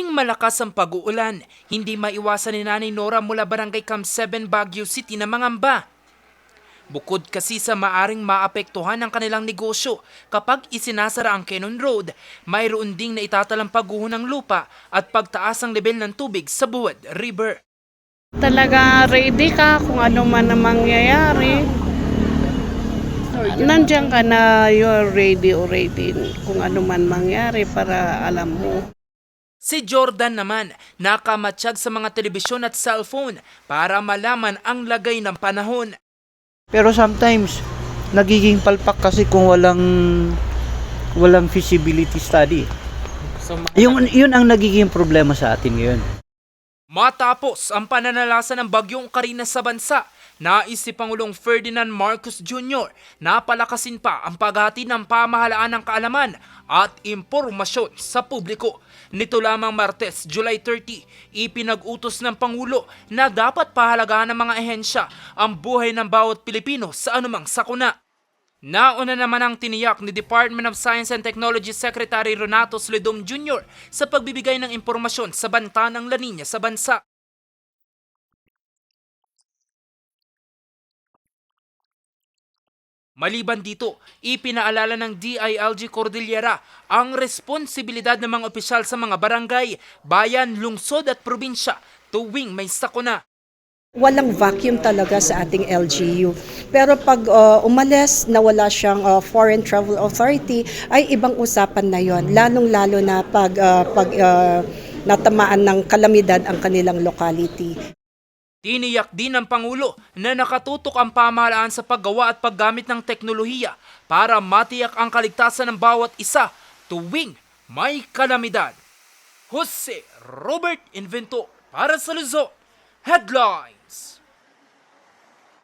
malakas ang pag-uulan, hindi maiwasan ni Nanay Nora mula Barangay Camp 7 Baguio City na mangamba. Bukod kasi sa maaring maapektuhan ang kanilang negosyo kapag isinasara ang Cannon Road, mayroon ding na itatalang pagguho ng lupa at pagtaas ng level ng tubig sa Buwad River. Talaga ready ka kung ano man ang mangyayari. Nandiyan ka na you're ready already kung ano man mangyari para alam mo. Si Jordan naman nakamatsyag sa mga telebisyon at cellphone para malaman ang lagay ng panahon. Pero sometimes, nagiging palpak kasi kung walang walang feasibility study. Yung, yun ang nagiging problema sa atin ngayon. Matapos ang pananalasa ng bagyong Karina sa bansa, nais si Pangulong Ferdinand Marcos Jr. na palakasin pa ang paghati ng pamahalaan ng kaalaman at impormasyon sa publiko. Nito lamang Martes, July 30, ipinag-utos ng Pangulo na dapat pahalagahan ng mga ehensya ang buhay ng bawat Pilipino sa anumang sakuna. Nauna naman ang tiniyak ni Department of Science and Technology Secretary Renato Sledom Jr. sa pagbibigay ng impormasyon sa banta ng La Nina sa bansa. Maliban dito, ipinaalala ng DILG Cordillera ang responsibilidad ng mga opisyal sa mga barangay, bayan, lungsod at probinsya tuwing may sakuna. Walang vacuum talaga sa ating LGU. Pero pag uh, umalis na wala siyang uh, Foreign Travel Authority, ay ibang usapan na yon. Lalong-lalo na pag, uh, pag uh, natamaan ng kalamidad ang kanilang locality. Tiniyak din ng Pangulo na nakatutok ang pamahalaan sa paggawa at paggamit ng teknolohiya para matiyak ang kaligtasan ng bawat isa tuwing may kalamidad. Jose Robert Invento para sa Luzon. Headlines!